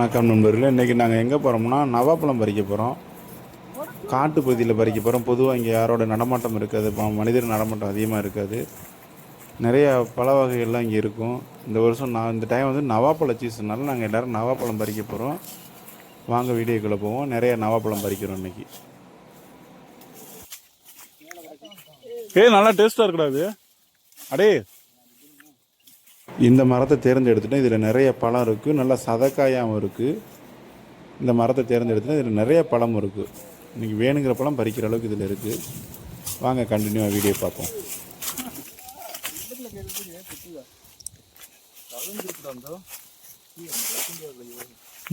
வணக்கம் நண்பர்களே இன்றைக்கி நாங்கள் எங்கே போகிறோம்னா நவாப்பழம் பறிக்க போகிறோம் காட்டு பகுதியில் பறிக்க போகிறோம் பொதுவாக இங்கே யாரோட நடமாட்டம் இருக்காது. ப- மனிதர் நடமாட்டம் அதிகமாக இருக்காது. நிறைய பழ வகைகள்லாம் இங்கே இருக்கும். இந்த வருஷம் நான் இந்த டைம் வந்து நவாப்பழ சீசனால நாங்கள் எல்லோரும் நவாப்பழம் பறிக்க போகிறோம் வாங்க வீடியோக்குள்ளே போவோம். நிறைய நவாப்பழம் பறிக்கிறோம் இன்றைக்கி ஏய் நல்லா டேஸ்ட்டாக இருக்கடாது அடே இந்த மரத்தை தேர்ந்தெடுத்துட்டேன். இதில் நிறைய பழம் இருக்குது நல்லா சதக்காயாகவும் இருக்குது இந்த மரத்தை தேர்ந்தெடுத்துட்டேன். இதில் நிறைய பழம் இருக்குது இன்றைக்கி வேணுங்கிற பழம் பறிக்கிற அளவுக்கு இதில் இருக்குது வாங்க கண்டினியூவாக வீடியோ பார்ப்போம்.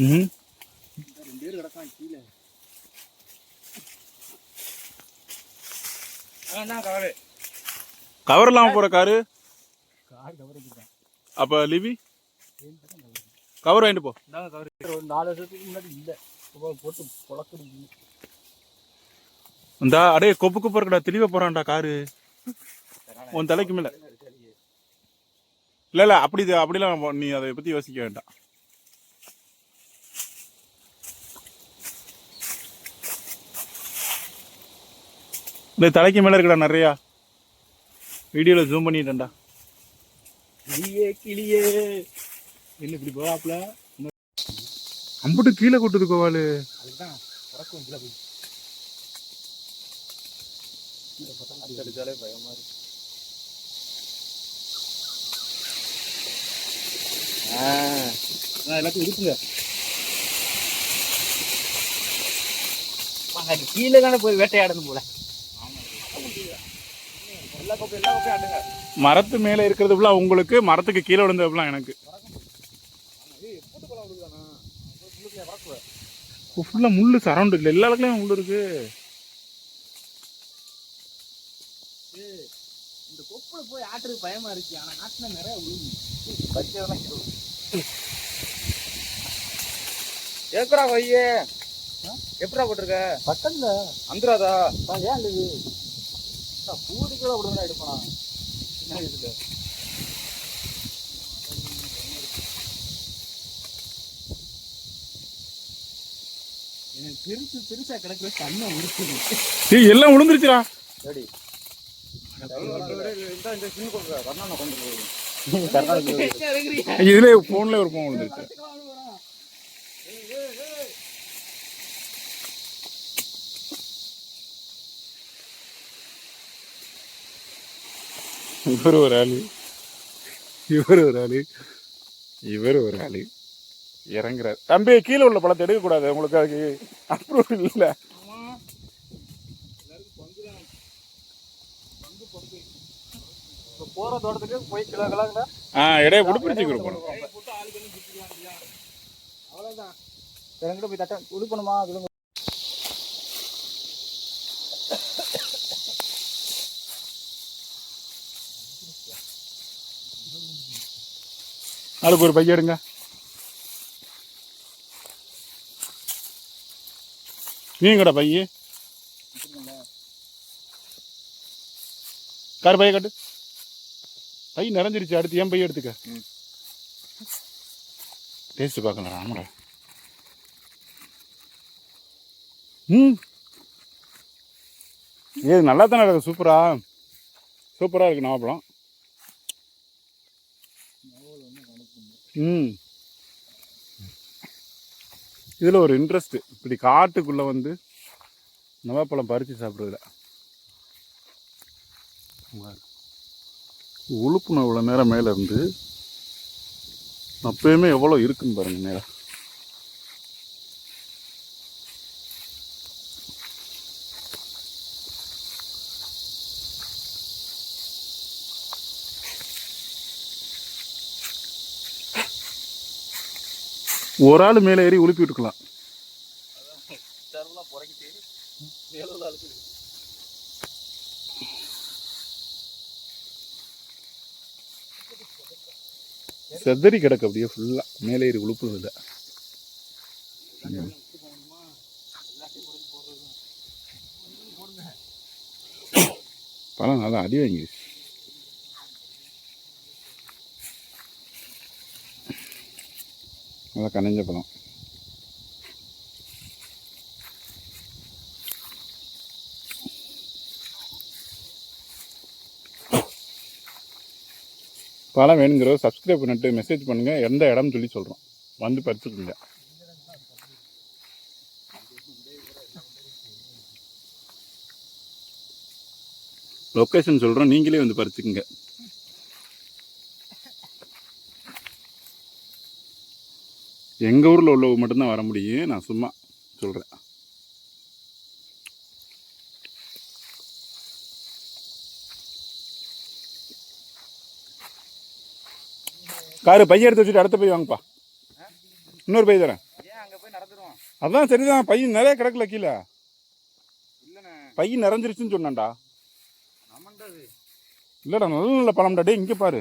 ம் கவர் இல்லாமல் போகிற காரு அப்போ லிவி? கவர் வாங்கிட்டு போ. ஒரு நாலு வருஷத்துக்கு முன்னாடி இல்ல. போட்டு புழக்கடி இந்த அடே கொப்பு கொப்பு இருக்கடா. தெளிவா போறான்டா காரு. உன் தலைக்கு மேல. இல்ல இல்ல அப்படி அப்படிலாம் நீ அதை பத்தி யோசிக்க வேண்டாம். இந்த தலைக்கு மேல இருக்கடா நிறையா. வீடியோல ஜூம் பண்ணிட்டேன்டா. கிளியே கிளியே. என்ன இப்படி போவாப்ல அம்புட்டு கீழே கொட்டுது கோவாலு. அதுதான் புறக்கும் கீழே போய். அடிச்சாலே பயமா இருக்கு. எல்லாத்தையும் இருக்குங்க கீழே தானே போய் வேட்டையாடணும் போல. எல்லா மரத்து மேல இருக்கிறது உங்களுக்கு மரத்துக்கு கீழே விழுந்தது ஃபுல்லா எனக்கு. ஃபுல்லா முள்ளு சரௌண்ட் இல்லை எல்லா இடத்துலயும் முள்ளு இருக்கு. இந்த கொப்புல போய். ஆட்டுறதுக்கு பயமா இருக்கு ஆனா ஆட்டுனா நிறைய விழுந்து ஏக்கரா வையே எப்படா போட்டிருக்க? பக்கத்துல. அந்துராதா? ஏன் இது பூடிக்கல அப்படிதான் எடுப்பா என்ன இதுல? எனக்கு பெருசு பெருசா கிடக்குற கண்ணை உடுத்துது ஏய் எல்லாம் விழுந்துருச்சுடா சரி இந்த சின்ன கொண்டு கர்ணான கொண்டு இதுல போன்ல ஒரு போன் விழுந்துருச்சு இவர் ஒரு ஆள். இவர் ஒரு ஆள். இவர் ஒரு ஆள். இறங்குறாரு. தம்பி கீழே உள்ள பழத்தை எடுக்கக்கூடாது. உங்களுக்கு அதுக்கு அப்ரூவல் இல்லை. போகிற தோட்டத்துக்கு போய் கிலோ கிலோங்களா ஆ இடையே பிடிப்பிடிச்சு கொடுக்கணும். அவ்வளவுதான். என்கிட்ட போய் தட்ட உடுக்கணுமா? விழுங்க அதுக்கு ஒரு பைய எடுங்க. நீங்கடா பைய. கார் பைய கட்டு. பை நிறைஞ்சிருச்சு அடுத்து ஏன் பைய எடுத்துக்க. டேஸ்ட் பார்க்கலாம் ஆமாடா. ம். ஏ நல்லா தானே இருக்கு சூப்பரா. சூப்பராக இருக்கு நாவப்பழம் ம். இதில் ஒரு இன்ட்ரெஸ்ட்டு இப்படி காட்டுக்குள்ளே வந்து நவாப்பழம் பறித்து சாப்பிட்றதுல. உழுப்புன இவ்வளோ நேரம் மேலே இருந்து அப்பயுமே எவ்வளோ இருக்குன்னு பாருங்கள் நேரம். ஒரு ஆள் மேலே ஏறி உழுப்பி விட்டுக்கலாம். செதறி கிடக்கு அப்படியே ஃபுல்லாக மேலே ஏறி உழுப்புறது இல்லை. பழம் நல்லா அடி வாங்கிடுச்சு நல்லா கனிஞ்ச பழம். பழம் வேணுங்கிற சப்ஸ்கிரைப் பண்ணிட்டு மெசேஜ் பண்ணுங்கள் எந்த இடம் சொல்லி சொல்கிறோம் வந்து பறிச்சுக்கோங்க. லொக்கேஷன் சொல்கிறோம் நீங்களே வந்து பறிச்சுக்கோங்க. எங்கள் ஊரில் உள்ளவங்க மட்டும்தான் வர முடியும். நான் சும்மா சொல்கிறேன் காரு பையன் எடுத்து வச்சுட்டு அடுத்த பை வாங்கப்பா. இன்னொரு பை தரேன். அதான் சரிதான். பையன் நிறைய கிடக்கல கீழே. பையன் நிறைஞ்சிருச்சுன்னு சொன்னான்டா. இல்லைடா நல்ல நல்ல பழம்டா. டேய் இங்கே பாரு.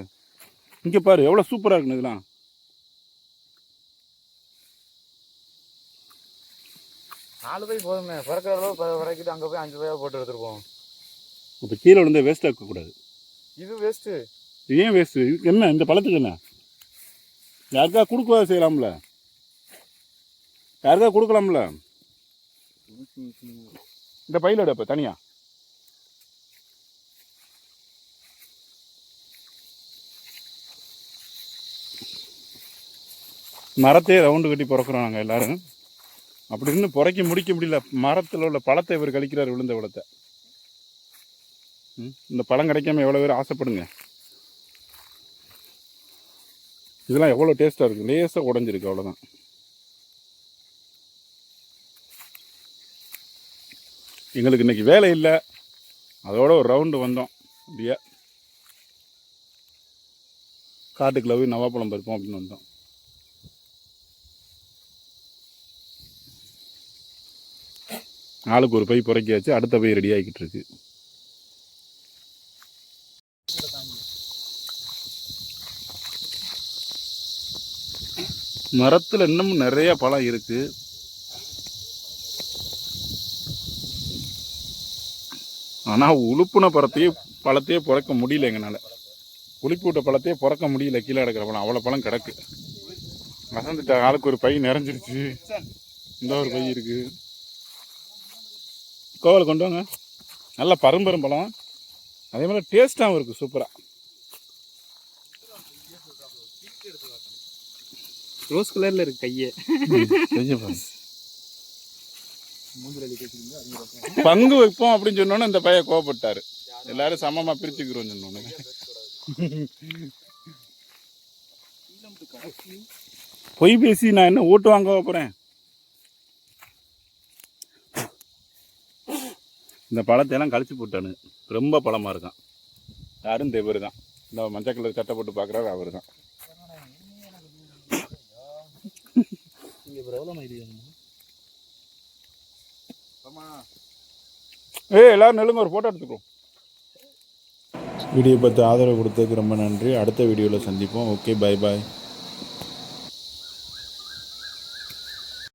இங்கே பாரு. எவ்வளோ சூப்பராக இருக்குன்னு இதெல்லாம். நாலு பை போதுமே பிறக்கிற அளவு பிறக்கிட்டு அங்க போய் அஞ்சு பையா போட்டு எடுத்துருப்போம். இப்போ கீழே விழுந்து வேஸ்ட்டாக இருக்கக்கூடாது இது வேஸ்ட்டு இது ஏன் வேஸ்ட்டு என்ன? இந்த பழத்துக்கு என்ன? யாருக்கா கொடுக்க செய்யலாம்ல? யாருக்கா கொடுக்கலாம்ல? இந்த பையில எடு இப்போ தனியா. மரத்தையே ரவுண்டு கட்டி பிறக்கிறோம் நாங்கள் எல்லாரும். அப்படி இருந்து புறக்கி முடிக்க முடியல. மரத்தில் உள்ள பழத்தை இவர் கழிக்கிறார் விழுந்த பழத்தை ம், இந்த பழம் கிடைக்காம எவ்வளோ பேர் ஆசைப்படுங்க? இதெல்லாம் எவ்வளோ டேஸ்ட்டாக இருக்குது லேசாக உடஞ்சிருக்கு அவ்வளோதான் எங்களுக்கு இன்றைக்கி வேலை இல்லை. அதோட ஒரு ரவுண்டு வந்தோம். அப்படியே. காட்டுக்குள்ள போய் நவாப்பழம் பறிப்போம் அப்படின்னு வந்தோம். ஆளுக்கு ஒரு பை புறக்கியாச்சு அடுத்த பை ரெடி ஆகிக்கிட்டு இருக்கு. மரத்தில் இன்னமும் நிறைய பழம் இருக்கு. ஆனால் உளுப்புன பழத்தையே பழத்தையே பிறக்க முடியல எங்களால் உளுப்பி விட்ட பழத்தையே பிறக்க முடியல கீழே கிடக்கிற பழம். அவ்வளோ பழம் கிடக்கு. வசந்துட்ட ஆளுக்கு ஒரு பை நிறைஞ்சிருச்சு. இந்த ஒரு பை இருக்கு. கோவலை கொண்டு வாங்க. நல்ல பரும்பரும் பழம். அதே மாதிரி டேஸ்ட்டாகவும் இருக்குது சூப்பராக ரோஸ் கலர்ல இருக்கு கையே. பங்கு வைப்போம் அப்படின்னு சொன்னோன்னே இந்த பையன் கோவப்பட்டாரு. எல்லாரும் சமமா பிரிச்சுக்கிறோம் சொன்னோன்னு. பொய் பேசி நான் என்ன ஓட்டு வாங்க போறேன்? இந்த பழத்தையெல்லாம் கழிச்சு போட்டானு. ரொம்ப பழமாக இருக்கான். யாரும் தேவர் தான். இந்த மஞ்சள் கலர் சட்டை போட்டு பார்க்குறாரு அவர் தான். ஏ ஏய் எல்லாரும் நெல்லுங்க ஒரு ஃபோட்டோ எடுத்துக்கிறோம் வீடியோ பார்த்து ஆதரவு கொடுத்ததுக்கு ரொம்ப நன்றி. அடுத்த வீடியோவில் சந்திப்போம். Okay bye bye